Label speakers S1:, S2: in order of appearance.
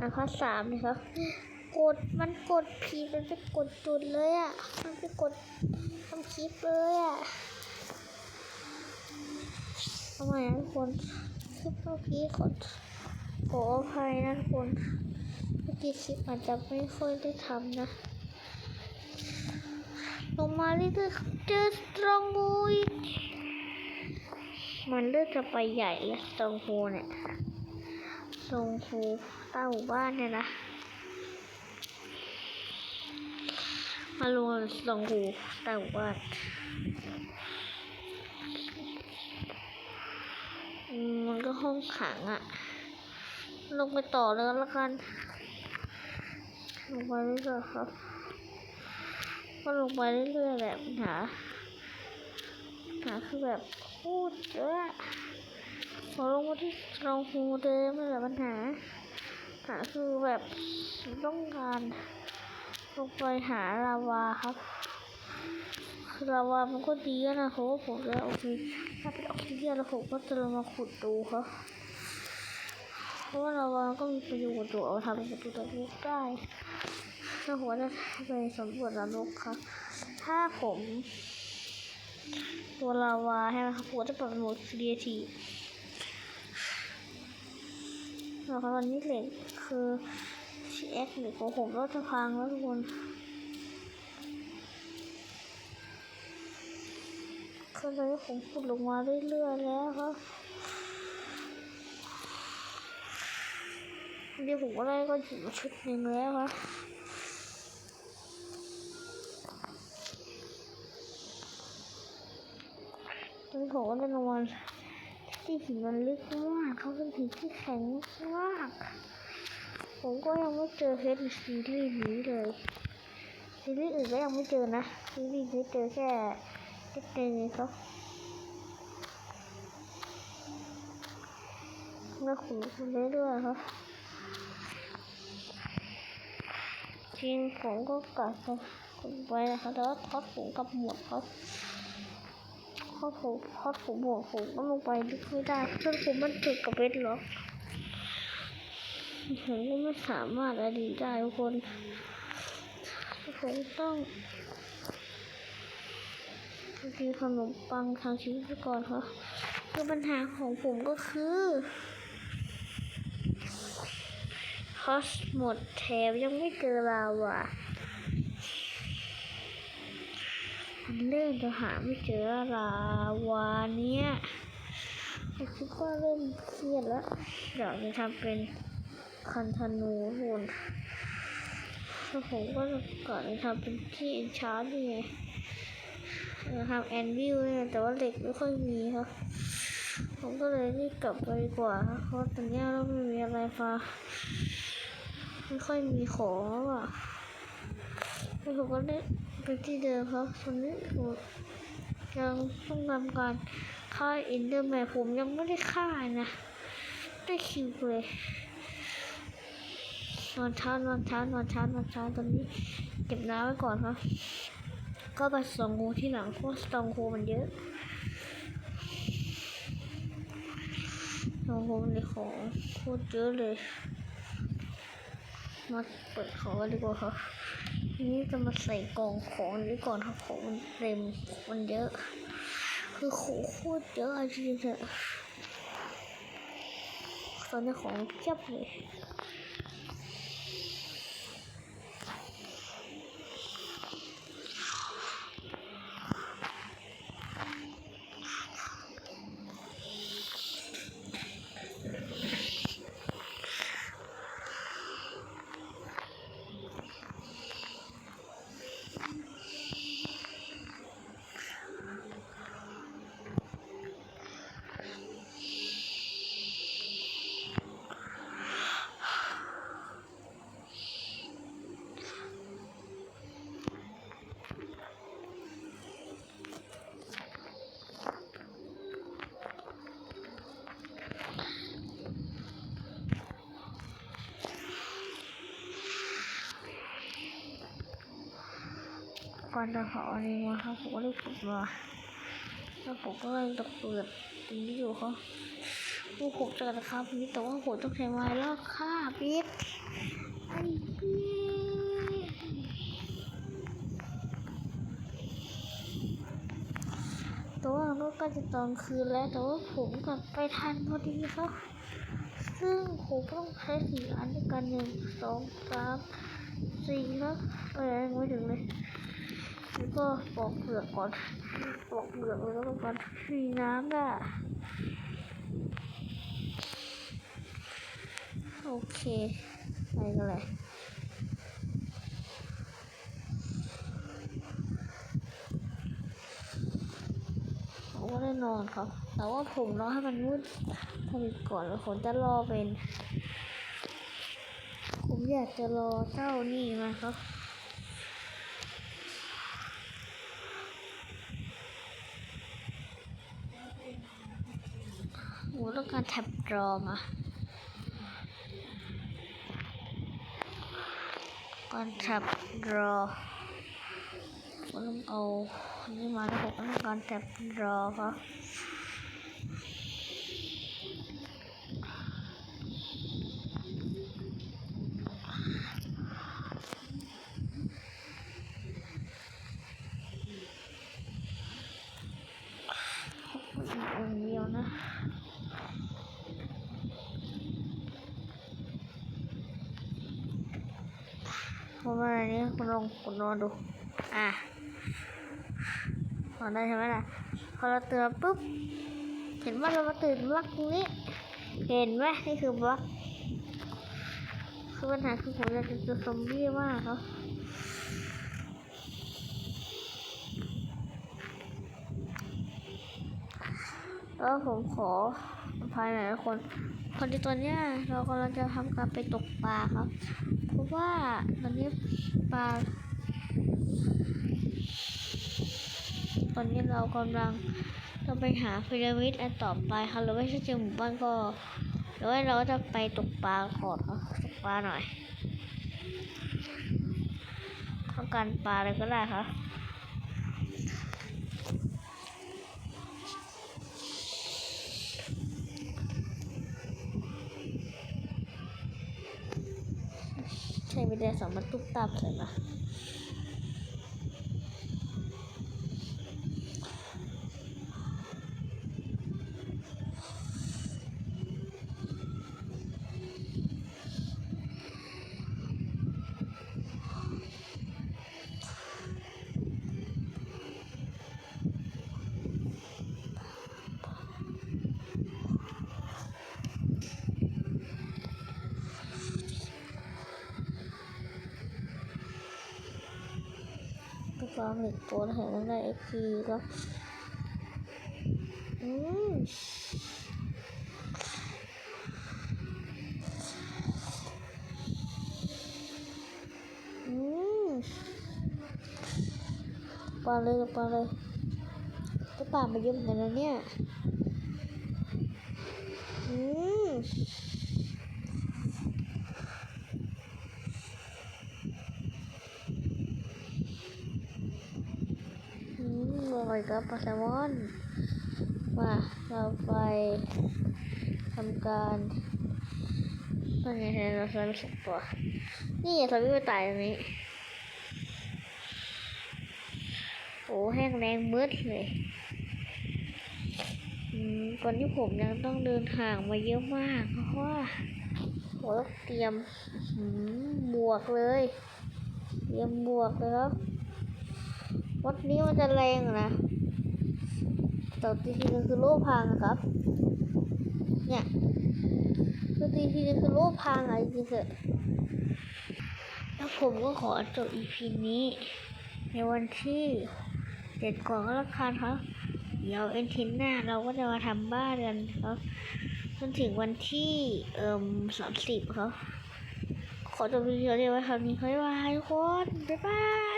S1: อะข้อสามนะครับกดมันกดผิดมันไปกดจุดเลยอะ มันไปกดทำคลิปเลยอะทำไมนะทุกคนคลิปเมื่อกี้ขอขออภัยนะทุกคนเมื่อกี้คลิปอาจจะไม่ค่อยได้ทำนะลงมาเรื่อยๆเจอสตรองบูมันเริ่มจะไปใหญ่แล้วสตรองบูเนี่ย สตรองบูใต้หมู่บ้านเนี่ยนะ มาลงสตรองบูใต้หมู่บ้านอืมมันก็ห้องขังอะลงไปต่อเลยล้วกัน ลงไปเรื่อยๆครับ ก็ลงไปเรื่อยๆแบบหาหาคือแบบโคตรเยอะ พอลงมาที่เราฮูเดิมไม่แหละปัญหาหาคือแบบต้องการลงไปหาลาวาครับคือลาวามันก็ดีนะเพราะว่าผมจะโอเคถ้าเป็นออกซิเจนแล้วผมก็จะลงมาขุดดูครับเพราะว่าลาวาก็มีประโยชน์อยู่เอาทำเป็นประตูตะลุกได้ถ้าผมจะไปสำรวจนรกครับ ถ้าผมตัวลาวาให้มันครับผมจะเปรับโหมดครีเอทีฟ แล้วก็ตอนนี้เหล็กคือชีเอ็กหล็กของผมก็จะพังแล้วทุกคนคือตอนนี้ผมขุดลงมาเรื่อยๆแล้วครับเดี๋ยวผมก็ได้ก็หยิบมาชุดหนึ่งแล้วครับีมันลึกมากเขาเป็นหินที่แข็งมากผมก็ยังไม่เจอเพชรซีรีส์นี้เลยซีรีส์อื่นก็ยังไม่เจอนะซีรีส์นี้เจอแค่เล็กน้อยครับแล้วขุดขุดเรื่อยๆครับจริงผมก็กลับไปขุดไปนะครับแต่ว่าท็อตผมกับหมดครับเพราะผมเพราะผมบอกผมก็ลงไปลึกไม่ได้เพราะผมมันถึกกับเบ็ดหรอกผมก็ไม่สามารถอดีตได้ทุกคนผมต้องกินขนมปังทางชีวิตก่อนครับคือปัญหาของผมก็คือคอสหมดแถมยังไม่เจอลาวา เริ่มจะหาไม่เจอลาวาเนี้ยคิดว่าเริ่มเครียดแล้ว เดี๋ยวจะทำเป็นคันธนูทุนแล้วผมก็จะก่อนจะทำเป็นที่เอนชาร์ดนี่ไงจะทำแอนวิวเนี่ยแต่ว่าเหล็กไม่ค่อยมีครับ ผมก็เลยรีบกลับไปดีกว่าครับเพราะตอนนี้เราไม่มีอะไรฟ้าไม่ค่อยมีของอะ แล้วผมก็ได้ไปที่เดิมครับตอนนี้ผมยังต้องทำการฆ่าอินเดอร์แมนผมยังไม่ได้ฆ่านะ ได้คิวเลยนอนเช้านอนเช้านอนเช้านอนเช้าตอนนี้เก็บน้ำไว้ก่อนครับ ก็ไปสองงูที่หลังเพราะสตองโคมันเยอะสตองโคมันเลยของโคตรเยอะเลย มาเปิดของกันดีกว่าครับ ทีนี้จะมาใส่กองของนี้ก่อนครับของมันเต็มมันเยอะ คือของโคตรเยอะจริงๆตอนนี้ของเพียบเลย ก่อนจะเผาอันนี้มาครับผมก็ได้ขุดมาแล้วผมก็เลยตกเปิดตรงนี้อยู่ครับพวกผมเจอนะครับวันนี้แต่ว่าผมต้องใช้ไม้ลอกคราบอีกไอ้เหี้ยแต่ว่าก็จะตอนคืนแล้วแต่ว่าผมกลับไปทันพอดีครับ ซึ่งผมต้องใช้สี่อันด้วยกันหนึ่งสองสามสี่ครับเออยังไม่ถึงเลย แล้วก็ปอกเปลือกก่อนปอกเปลือกแล้วก็ก่อนมีน้ำได้โอเคไปกันเลยผมก็ได้นอนครับ แต่ว่าผมรอให้มันมืดสนิทก่อนแล้วผมจะรอเป็น ผมอยากจะรอเจ้านี่มาครับ หนูต้องการแท็บรอมาก่อนแท็บรอผมต้องเอานี่มาแล้วผมต้องการแท็บรอครับอีกองค์เดียวนะ เพราะว่าอันนี้คุณลองคุณลองดู อะพอได้ใช่ไหมล่ะ พอเราเตือนปุ๊บ เห็นว่าเรามาตื่นบล็อกตรงนี้ เห็นไหมนี่คือบล็อกคือปัญหาคือผมอยากจะเจอซอมบี้มากเขา แล้วผมขอภัยหน่อยทุกคนพอดีตอนเนี้ยเรากำลังจะทำการไปตกปลาครับ เพราะว่าตอนนี้ปลาตอนนี้เรากำลังจะไปหาพีระมิดอันต่อไปครับหรือไม่ใช่เจอหมู่บ้านก็หรือว่าเราจะไปตกปลาก่อนครับตกปลาหน่อยต้องการปลาอะไรก็ได้ครับ ใช้ไม่ได้สามารถตุ๊บตับเลยนะก็ฟา ร์มเหล็กตัวแถมได้เอ็กพีก็อืมอืมปาเลยปาเลยก็ปลามาเยอะเหมือนกันนะเนี่ยอืม อืม อร่อยครับปลาแซลมอนมาเราไปทำการนั่ไงเราใช้สองตัวนี่สวิตไปตายตรงนี้โอ้แห้งแรงมืดเลยอืมก่อนที่ผมยังต้องเดินห่างมาเยอะมากเพราะว่าโอ้ต้องเตรียมอืมบวกเลย เตรียมบวกเลยครับ วัดนี้มันจะแรงนะแต่ตีทีนึงคือโลพังอะครับ เนี่ยคือตีทีนึงคือโลพังอะจริงๆเถอะแล้วผมก็ขอจบ EP นี้ ในวันที่เจ็ดก่อนก็แล้วกันครับ เดี๋ยวเอ็นทินหน้าเราก็จะมาทำบ้านกันครับจนถึงวันที่เอ่มสามสิบครับ ขอจบวิดีโอนี้ไว้ครับนี้บ๊ายบาทุกคน บ๊ายบาย